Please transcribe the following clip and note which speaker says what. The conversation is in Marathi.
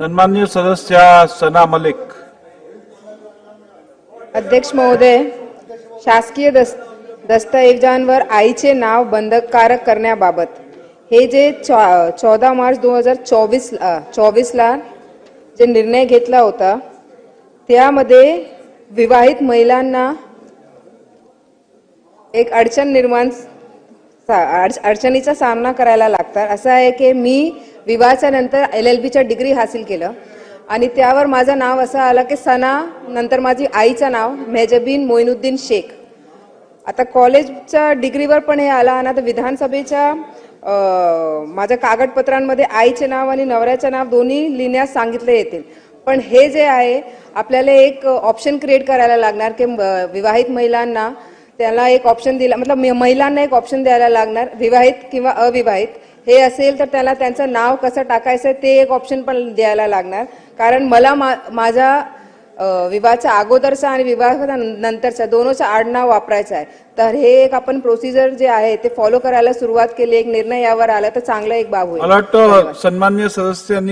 Speaker 1: सन्मान्य सदस्या सना मलिक।
Speaker 2: अध्यक्ष महोदय शासकीय दस दस्तऐवजांवर आईचे नाव बंधनकारक करण्याबाबत हे जे चौदा मार्च दोन हजार चोवीस चोवीसला जे निर्णय घेतला होता त्यामध्ये विवाहित महिलांना एक अडचण निर्माण अडचणीचा सामना करायला लागतात. असं आहे की मी विवाहाच्या नंतर एल एल बीच्या डिग्री हासिल केलं. आणि त्यावर माझं नाव असं आलं की सना नंतर माझी आईचं नाव मेजबीन मोइनुद्दीन शेख. आता कॉलेजच्या डिग्रीवर पण हे आलं आणि आता विधानसभेच्या माझ्या कागदपत्रांमध्ये आईचे नाव आणि नवऱ्याचं नाव दोन्ही लिहिण्यास सांगितले येतील. पण हे जे आहे आपल्याला एक ऑप्शन क्रिएट करायला लागणार की विवाहित महिलांना त्याला एक ऑप्शन दिला मतलब महिलांना एक ऑप्शन द्यायला लागणार विवाहित किंवा अविवाहित. हे असेल तर त्याला त्यांचं नाव कसं टाकायचं ते एक ऑप्शन पण द्यायला लागणार. कारण मला मा माझा विवाहाच्या अगोदरचा आणि विवाहाच्या नंतरचा दोनोचं आडनाव वापरायचं आहे. तर हे एक आपण प्रोसिजर जे आहे ते फॉलो करायला सुरुवात केली. एक निर्णय यावर आला तर चांगला एक बाब होईल.
Speaker 1: मला वाटतं सन्मान्य सदस्यांनी